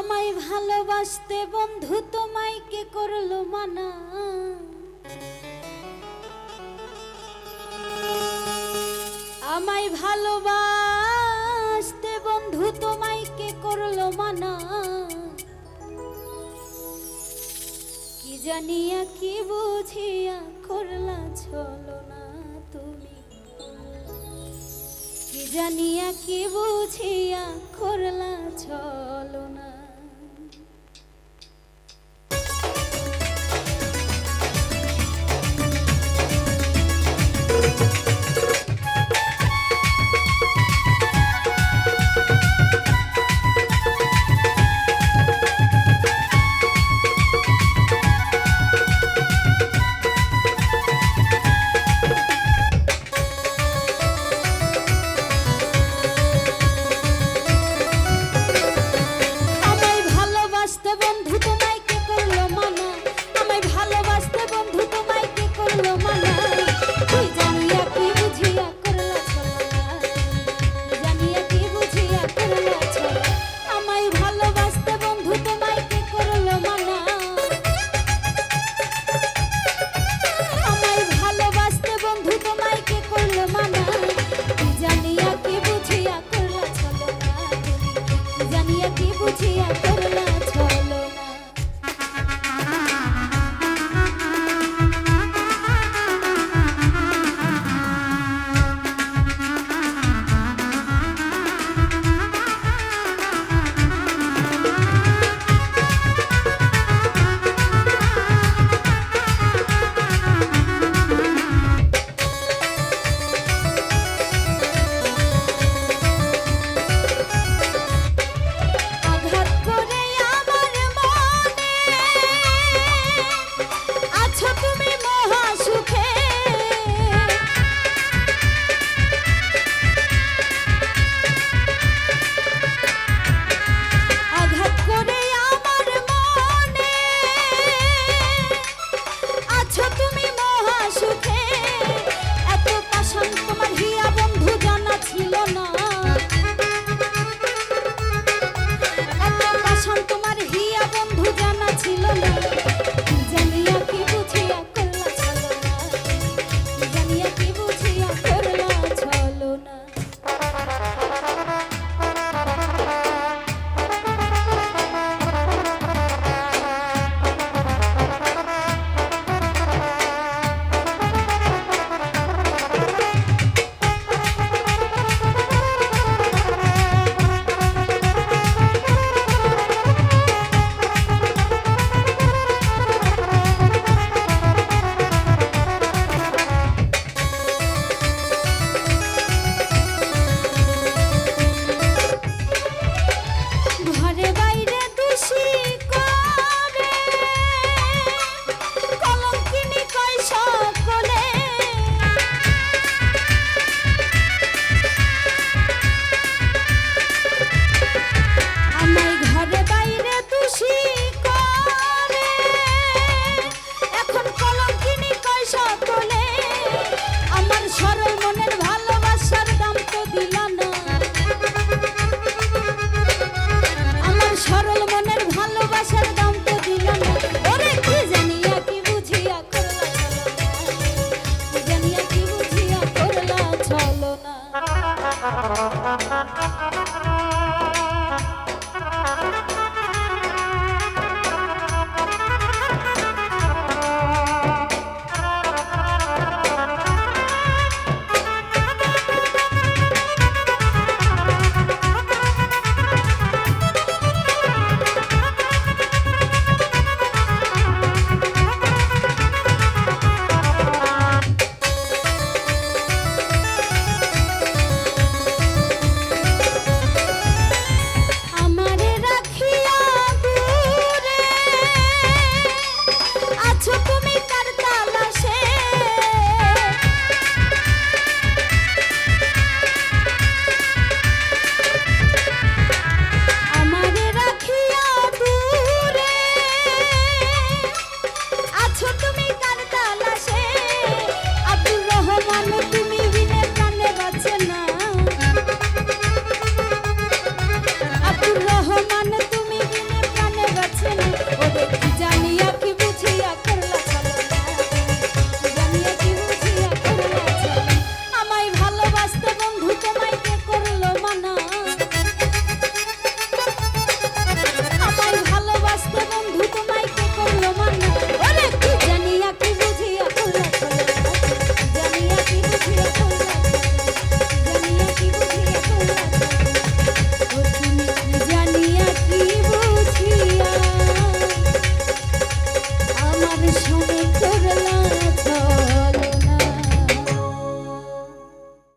আমায় ভালোবাসতে বন্ধু তোমায় কে করল মানা? আমায় ভালোবাসতে বন্ধু তোমায় কে করল মানা? কি জানিয়া, কি বুঝিয়া করলা চলো না তুমি? কি জানিয়া, কি বুঝিয়া করলা হস্ত বন্ধু